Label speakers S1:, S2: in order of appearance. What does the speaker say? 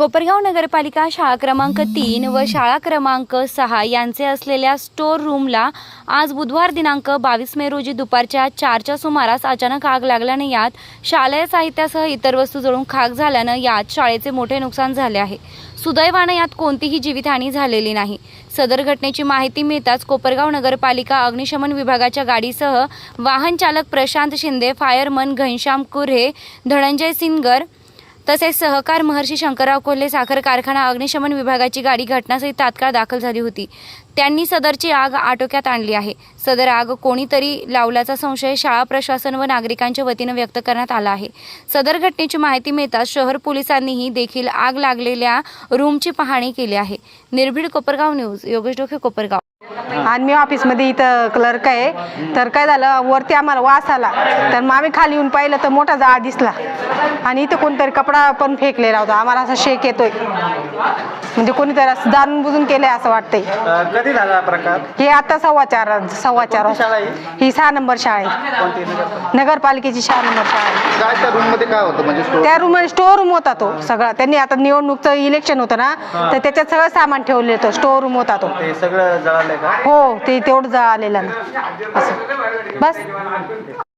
S1: कोपरगाव नगरपालिका शाळा क्रमांक तीन व शाळा क्रमांक सहा यांचे असलेल्या स्टोर रूमला आज बुधवार दिनांक बावीस मे रोजी दुपारच्या चारच्या सुमारास अचानक आग लागल्याने यात शालेय साहित्यासह इतर वस्तू जळून खाक झाल्यानं यात शाळेचे मोठे नुकसान झाले आहे. सुदैवानं यात कोणतीही जीवितहानी झालेली नाही. सदर घटनेची माहिती मिळताच कोपरगाव नगरपालिका अग्निशमन विभागाच्या गाडीसह वाहन चालक प्रशांत शिंदे फायरमन घनश्याम कुर्हे धनंजय सिंगर तसेच सहकार महर्षी शंकरराव कोल्हे साखर कारखाना अग्निशमन विभागाची गाडी घटनास्थळी तात्काळ दाखल झाली होती. त्यांनी सदरची आग आटोक्यात आणली आहे. सदर आग कोणीतरी लावल्याचा संशय शाळा प्रशासन व नागरिकांच्या वतीनं व्यक्त करण्यात आला आहे. सदर घटनेची माहिती मिळताच शहर पोलिसांनीही देखील आग लागलेल्या रूमची पाहणी केली आहे. निर्भीड कोपरगाव न्यूज योगेश डोके कोपरगाव.
S2: आणि मी ऑफिसमध्ये इथं क्लर्क आहे. तर काय झालं वरती आम्हाला वास आला. तर मग आम्ही खाली येऊन पाहिलं तर मोठा जाळ दिसला. आणि इथं कोणतरी कपडा पण फेकलेला होता. आम्हाला असा शेक येतोय. म्हणजे कोणीतरी असं जाणून बुजून केलंय असं वाटतंय.
S3: कधी झाला हा प्रकार?
S2: हे आता सव्वा चार सव्वा चार
S3: कोणती शाळा
S2: वाजता ही सहा नंबर शाळा आहे.
S3: कोणती? नगर
S2: नगरपालिकेची सहा नंबर शाळा आहे.
S4: काय त्या रूममध्ये काय होतं? म्हणजे
S2: त्या रूम स्टोर रूम होता तो सगळा. त्यांनी आता निवडणूकचं इलेक्शन होतं ना तर त्याच्यात सगळं सामान ठेवलेलं होतं. स्टोर रूम होता तो.
S3: ते सगळं जळालंय.
S2: हो ते तेवढं आलेलं ना. असं. बस.